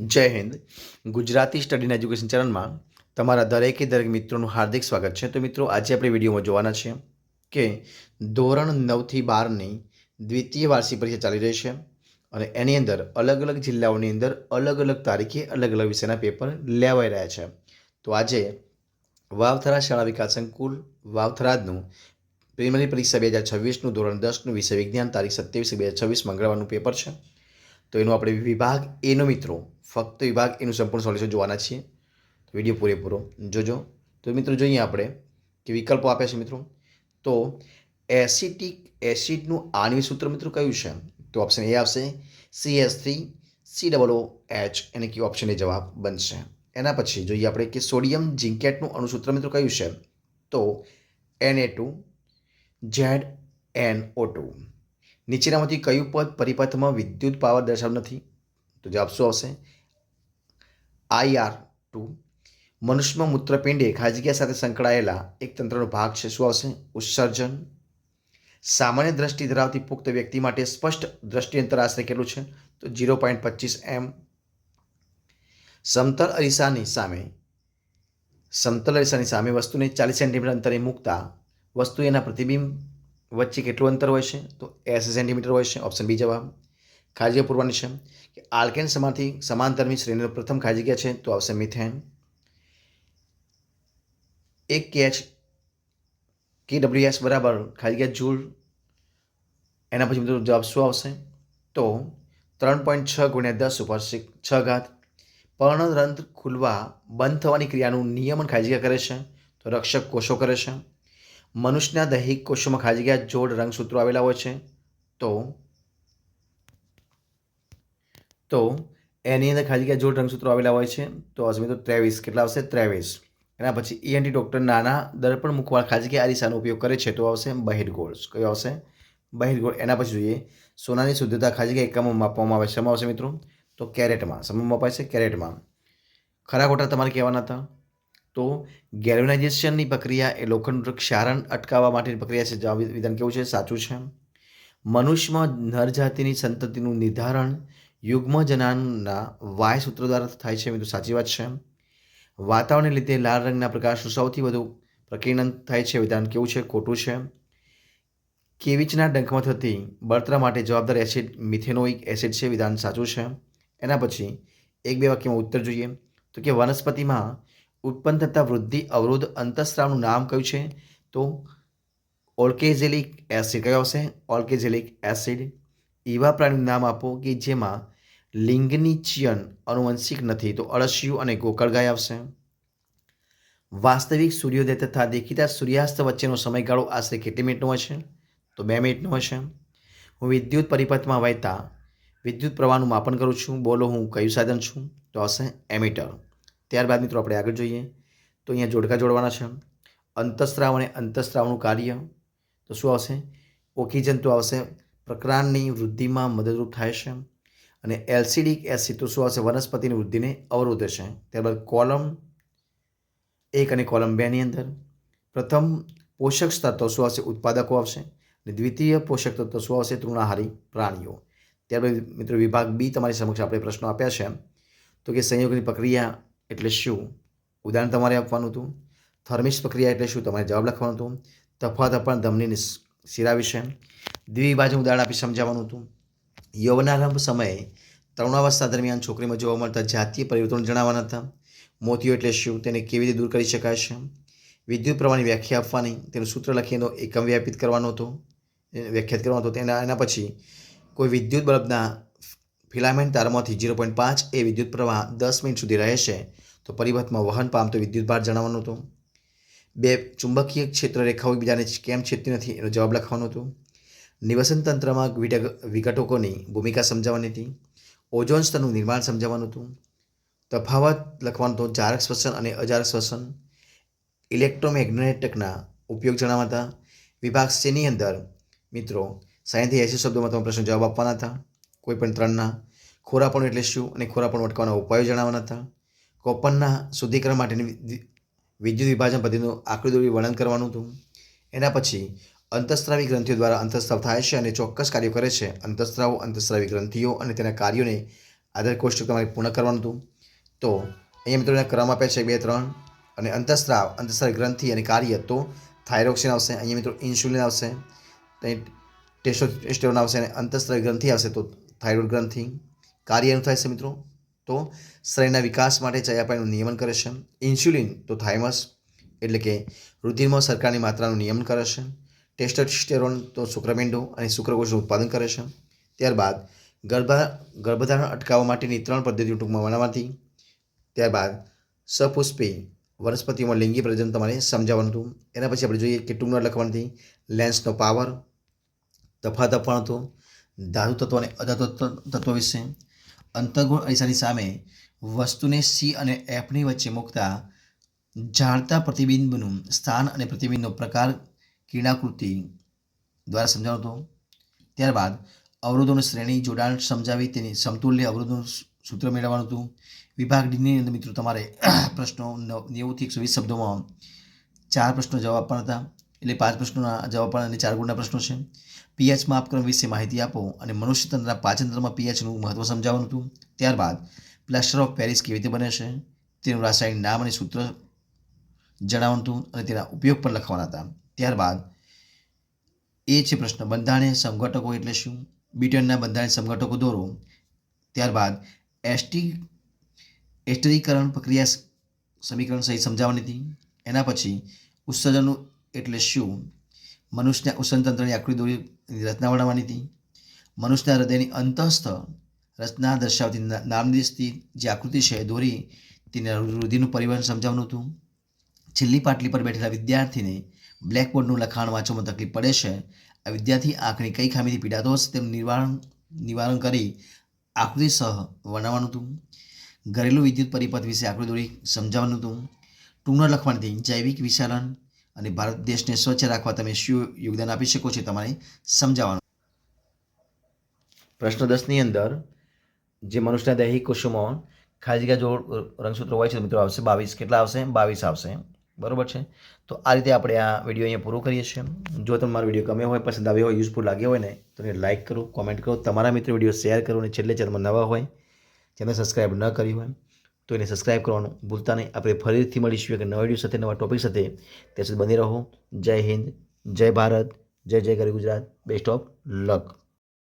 જય Hind. Gujarati study education ચેનલમાં તમારા દરેકે દરેક મિત્રોનું હાર્દિક સ્વાગત છે. તો મિત્રો, આજે આપણે વિડીયોમાં જોવાના છે કે ધોરણ નવથી બારની દ્વિતીય વાર્ષિક પરીક્ષા ચાલી રહી છે અને એની અંદર અલગ અલગ જિલ્લાઓની અંદર અલગ અલગ તારીખે અલગ અલગ વિષયના પેપર લેવાઈ રહ્યા છે. તો આજે વાવથરા શાળા વિકાસ સંકુલ વાવથરાજનું પ્રિલિમિનરી પરીક્ષા બે હજાર છવ્વીસનું ધોરણ દસનું વિષય વિજ્ઞાન તારીખ સત્યાવીસ બે હજાર છવ્વીસ મંગળવારનું પેપર છે. તો એનો આપણે વિભાગ એનો મિત્રો, ફક્ત વિભાગ એનું સંપૂર્ણ સોલ્યુશન જોવાના છીએ. તો વીડિયો પૂરેપૂરો જોજો. તો મિત્રો જોઈએ આપણે કે વિકલ્પો આપ્યા છે મિત્રો. તો એસિટિક એસિડનું આણ્વિક સૂત્ર મિત્રો કયું છે? તો ઓપ્શન એ આવશે. C S three C double O H એને કયું ઓપ્શન એ જવાબ બનશે. એના પછી જોઈએ આપણે કે સોડિયમ જિંકેટનું અણુસૂત્ર મિત્રો કયું છે? તો N A two Z N O two નીચેનામાંથી કયું પદ પરિપથમાં વિદ્યુત પાવર દર્શાવ નથી? તો જવાબ શું આવશે? I R two. મનુષ્યમાં મૂત્રપિંડે ખાજગીયા સાથે સંકળાયેલા એક તંત્રનો ભાગ છે. શું આવશે? ઉત્સર્જન. સામાન્ય દ્રષ્ટિ ધરાવતી પુખ્ત વ્યક્તિ માટે સ્પષ્ટ દ્રષ્ટિ અંતર આશરે કેટલું છે? તો જીરો પોઈન્ટ પચીસ એમ. સમતલ અરીસાની સામે, સમતલ અરીસાની સામે વસ્તુને ચાલીસ સેન્ટીમીટર અંતરે મૂકતા વસ્તુ એના પ્રતિબિંબ વચ્ચે કેટલું અંતર હોય છે? તો એસી સેન્ટીમીટર હોય છે, ઓપ્શન બી જવાબ. ખાજગીયા પૂરવાની છે કે આલ્કેન સમાથી સમાંતરની શ્રેણીનો પ્રથમ ખાજગીયા છે, તો આવશે મિથેન. એક કેચ કે ડબલ્યુ એસ બરાબર ખાજગીયા જૂલ. એના પછી મિત્રો જવાબ શું આવશે? તો ત્રણ પોઈન્ટ છ ગુણ્યા દસ ઉપર છ ઘાત. પર્ણરંધ્ર ખુલવા બંધ થવાની ક્રિયાનું નિયમન ખાજગીયા કરે છે, તો રક્ષક કોષો કરે છે. મનુષ્યના દૈહિક કોષોમાં ખાજગીયા જોડ રંગસૂત્રો આવેલા હોય છે. તો તો એની અંદર ખાજગીયા જોડ રંગસૂત્રો આવેલા હોય છે. તો હશે તો ત્રેવીસ. કેટલા આવશે? ત્રેવીસ. એના પછી ઈએનટી ડૉક્ટર નાના દર્પણ મુખવાળ ખાજગી અરીસાનો ઉપયોગ કરે છે. તો આવશે બહિર્ગોળ કયો આવશે? બહિર્ગોળ એના પછી જોઈએ. સોનાની શુદ્ધતા ખાલી જગ્યા એકમમાં માપવામાં આવે છે. શેમાં આવશે મિત્રો? તો કેરેટમાં. સમયમાં મપાય છે કેરેટમાં. ખરા ખોટા તમારે કહેવાના હતા. તો ગેલ્વેનાઇઝેશનની પ્રક્રિયા એ લોખંડ ક્ષારણ અટકાવવા માટેની પ્રક્રિયા છે. જવાબ વિધાન કેવું છે? સાચું છે. મનુષ્યમાં નરજાતિની સંતતિનું નિર્ધારણ યુગ્મ જનાનના વાય સૂત્રો દ્વારા થાય છે. મિત્રો, સાચી વાત છે. વાતાવરણને લીધે લાલ રંગના પ્રકાશનું સૌથી વધુ પ્રકીર્ણન થાય છે. વિધાન કેવું છે? ખોટું છે. કેવિચના ડંખમાં થતી બળતરા માટે જવાબદાર એસિડ મિથેનોઇક એસિડ છે. વિધાન સાચું છે. એના પછી એક બે વાક્યમાં ઉત્તર જોઈએ. તો કે વનસ્પતિમાં ઉત્પન્ન થતા વૃદ્ધિ અવરોધ અંતઃસ્રાવનું નામ કયું છે? તો ઓલ્કેઝેલિક એસિડ કયો આવશે? ઓલ્કેઝેલિક એસિડ એવા પ્રાણીનું નામ આપો કે જેમાં લિંગની ચયન અનુવંશિક નથી. તો અળસિયું અને ગોકળગાય આવશે. વાસ્તવિક સૂર્યોદય તથા દેખીતા સૂર્યાસ્ત વચ્ચેનો સમયગાળો આશરે કેટલી મિનિટનો છે? તો બે મિનિટનો છે. હું વિદ્યુત પરિપથમાં વહેતા વિદ્યુત પ્રવાહનું માપન કરું છું. બોલો, હું કયું સાધન છું? તો આવશે એમીટર. ત્યારબાદ મિત્રો આપણે આગળ જોઈએ. તો અહીંયા જોડકા જોડવાના છે. અંતઃસ્રાવ અને અંતઃસ્રાવનું કાર્ય. તો શું આવશે? ઓકિજન તો આવશે. પ્રકરાણની વૃદ્ધિમાં મદદરૂપ થાય છે. અને એલસીડી એસિડ તો શું આવશે? વનસ્પતિની વૃદ્ધિને અવરોધે છે. ત્યારબાદ કોલમ. એક અને કોલમ બેની અંદર. પ્રથમ પોષક તત્વો શું આવશે? ઉત્પાદકો આવશે. અને દ્વિતીય પોષક તત્વો શું આવશે? તૃણાહારી પ્રાણીઓ. ત્યારબાદ મિત્રો વિભાગ બી તમારી સમક્ષ આપણે પ્રશ્નો આપ્યા છે. તો કે સંયોગની પ્રક્રિયા એટલે શું? ઉદાહરણ તમારે આપવાનું હતું. થર્મિસ પ્રક્રિયા એટલે શું? તમારે જવાબ લખવાનું હતું. તફાવત પણ ધમની શિરા વિશે. દ્વિવિભાજન ઉદાહરણ આપી સમજાવવાનું હતું. યૌવનારંભ સમયે તરુણાવસ્થા દરમિયાન છોકરીમાં જોવા મળતા જાતીય પરિવર્તન જણાવવાના હતા. મોતિયો એટલે શું? તેને કેવી રીતે દૂર કરી શકાય છે? વિદ્યુત પ્રવાહની વ્યાખ્યા આપવાની. તેનું સૂત્ર લખીને એકમ વ્યાપિત કરવાનો હતો. વ્યાખ્યાત કરવાનો હતો. તેના, એના પછી કોઈ વિદ્યુત બલ્બના ફિલામેન્ટ તારમાંથી ઝીરો પોઈન્ટ પાંચ એ વિદ્યુત પ્રવાહ દસ મિનિટ સુધી રહેશે તો પરિવહનમાં વહન પામતો વિદ્યુત જણાવવાનું હતું. બે ચુંબકીય ક્ષેત્ર રેખાઓ એકબીજાને કેમ છેદતી નથી એનો જવાબ લખવાનો હતો. નિવસન તંત્રમાં વિઘટકોની ભૂમિકા સમજાવવાની હતી. ઓઝોન સ્તરનું નિર્માણ સમજાવવાનું હતું. તફાવત લખવાનું હતું જારક શ્વસન અને અજારક શ્વસન. ઇલેક્ટ્રોમેગ્નેટિકના ઉપયોગ જણાવવા હતા. વિભાગ સીની અંદર મિત્રો સાહીઠથી એંસી શબ્દોમાં તમે પ્રશ્ન જવાબ આપવાના હતા. કોઈ પણ ત્રણના ખોરાપણું એટલે શું અને ખોરાપણું અટકાવવાના ઉપાયો જણાવવાના હતા? કોપનના શુદ્ધિકરણ માટેની વિદ્યુત વિભાજન પદ્ધતિનું આકૃતિ વર્ણન કરવાનું હતું. એના પછી અંતઃસ્ત્રાવી ગ્રંથિઓ દ્વારા અંતઃસ્ત્રાવ થાય છે અને ચોક્કસ કાર્યો કરે છે. અંતઃસ્ત્રાવો, અંતઃસ્ત્રાવી ગ્રંથિઓ અને તેના કાર્યોને આધાર કોષ્ટક તમારે પૂર્ણ કરવાનું હતું. તો અહીંયા મિત્રો ક્રમ આપ્યા છે બે, ત્રણ અને અંતસ્ત્રાવ અંતસ્ત્રાવ ગ્રંથિ અને કાર્ય. તો થાઇરોક્સિન આવશે, અહીંયા મિત્રો ઇન્સ્યુલિન આવશે ટેસ્ટોસ્ટેરોન આવશે અને અંતસ્ત્રાવ ગ્રંથિ આવશે. તો થાઇરોઇડ ગ્રંથિ કાર્યનું થાય છે મિત્રો? તો શરીરના વિકાસ માટે ચયાપાયનું નિયમન કરે છે. ઇન્સ્યુલિન તો થાઇમસ, એટલે કે રુધિરમાં સરકારની માત્રાનું નિયમન કરે છે. ટેસ્ટોસ્ટેરોન તો શુક્રપિંડો અને શુક્રકોષનું ઉત્પાદન કરે છે. ત્યારબાદ ગર્ભા, ગર્ભધારણ અટકાવવા માટેની ત્રણ પદ્ધતિઓ ટૂંકમાં બનાવવાથી ત્યારબાદ સપુષ્પી વનસ્પતિઓમાં લિંગી પ્રજન તમારે સમજાવવાનું હતું. એના પછી આપણે જોઈએ કે ટૂંકમાં લખવાથી લેન્સનો પાવર તફાત આપવાનો હતો, ધાતુ તત્વ અને અધાતુ તત્વ વિશે. અંતર્ગુણ અરીસાની સામે વસ્તુને સી અને એફની વચ્ચે મૂકતા જાણતા પ્રતિબિંબનું સ્થાન અને પ્રતિબિંબનો પ્રકાર કિરણાકૃતિ દ્વારા સમજાવતો હતો. ત્યારબાદ અવરોધોની શ્રેણી જોડાણ સમજાવી તેની સમતુલ્ય અવરોધોનું સૂત્ર મેળવવાનું હતું. વિભાગ ડીની અંદર મિત્રો તમારે પ્રશ્નો નવ- નેવુંથી એકસો વીસ શબ્દોમાં ચાર પ્રશ્નો જવાબ આપવાના હતા. એટલે પાંચ પ્રશ્નોના જવાબ પણ અને ચાર ગુણના પ્રશ્નો છે. પીએચ માપક્રમ વિશે માહિતી આપો અને મનુષ્ય તંત્રના પાચનતંત્રમાં પીએચનું મહત્વ સમજાવવાનું હતું ત્યારબાદ પ્લાસ્ટર ઓફ પેરિસ કેવી રીતે બને છે? તેનું રાસાયણિક નામ અને સૂત્ર જણાવવાનું હતું અને તેના ઉપયોગ પણ લખવાના હતા. ત્યારબાદ, એ છે પ્રશ્ન બંધારણીય સંગઠકો એટલે શું? બ્રિટનના બંધારણીય સંગઠકો દોરો. ત્યારબાદ, એસટી એસ્ટરીકરણ પ્રક્રિયા સમીકરણ સહિત સમજાવવાની હતી. એના પછી, ઉત્સર્જનનું એટલે શું? મનુષ્યના ઉત્સર્જનતંત્રની આકૃતિ દોરી રચના બનાવવાની હતી. મનુષ્યના હૃદયની અંતઃસ્થ રચના દર્શાવતી ના- નામનિર્દેશથી જે આકૃતિ છે દોરી તેને રુધિરનું પરિવહન સમજાવવાનું હતું. છેલ્લી પાટલી પર બેઠેલા વિદ્યાર્થીને બ્લેકબોર્ડનું લખાણ વાંચવામાં તકલીફ પડે છે. આ વિદ્યાર્થી આંખની કઈ ખામીથી પીડાતો હશે તેનું નિવારણ નિવારણ કરી આકૃતિ સહ વર્ણવવાનું હતું. ઘરેલું વિદ્યુત પરિપથ વિશે આકૃતિ દોરી સમજાવવાનું હતું. ટૂંકનો લખવાથી જૈવિક વિશાલન અને ભારત દેશને સ્વચ્છ રાખવા તમે શું યોગદાન આપી શકો છો તમારે સમજાવવાનું. પ્રશ્ન દસની અંદર, જે મનુષ્યના દૈહિક કોષોમાં ખાલી જગ્યા જો રંગસૂત્ર હોય છે મિત્રો આવશે બાવીસ. કેટલા આવશે? બાવીસ આવશે. બરોબર છે? તો આ રીતે આપણે આ વીડિયો અહીંયા પૂરો કરીએ છીએ. જો તમને મારો વીડિયો ગમ્યો હોય, પસંદ આવ્યો હોય યુઝફુલ લાગ્યો હોય ને, તો એને લાઇક કરો કોમેન્ટ કરો, તમારા મિત્રો વીડિયો શેર કરો, અને છેલ્લે ચેનલમાં નવા હોય, ચેનલ સબસ્ક્રાઈબ ન કરી હોય તો એને સબસ્ક્રાઈબ કરવાનું ભૂલતા નહીં. આપણે ફરીથી મળીશું એક નવા વીડિયો સાથે, નવા ટોપિક સાથે. ત્યાં સુધી બની રહો. જય હિન્દ, જય ભારત, જય જય ગરી ગુજરાત. Best of luck